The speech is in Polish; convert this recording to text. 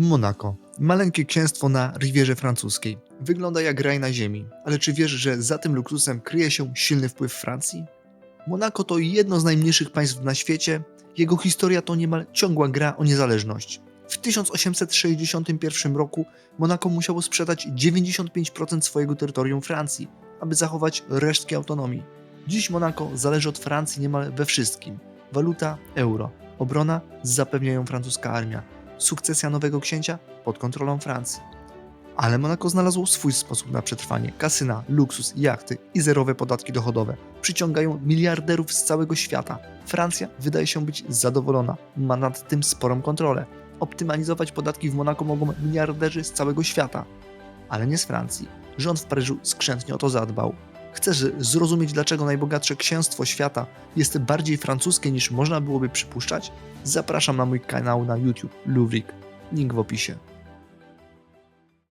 Monako. Maleńkie księstwo na Rivierze Francuskiej. Wygląda jak raj na ziemi, ale czy wiesz, że za tym luksusem kryje się silny wpływ Francji? Monako to jedno z najmniejszych państw na świecie. Jego historia to niemal ciągła gra o niezależność. W 1861 roku Monako musiało sprzedać 95% swojego terytorium Francji, aby zachować resztki autonomii. Dziś Monako zależy od Francji niemal we wszystkim. Waluta euro, obrona zapewnia ją francuska armia, sukcesja nowego księcia pod kontrolą Francji. Ale Monako znalazło swój sposób na przetrwanie. Kasyna, luksus, jachty i zerowe podatki dochodowe przyciągają miliarderów z całego świata. Francja wydaje się być zadowolona, ma nad tym sporą kontrolę. Optymalizować podatki w Monako mogą miliarderzy z całego świata, ale nie z Francji. Rząd w Paryżu skrzętnie o to zadbał. Chcesz zrozumieć, dlaczego najbogatsze księstwo świata jest bardziej francuskie niż można byłoby przypuszczać? Zapraszam na mój kanał na YouTube Louvrik. Link w opisie.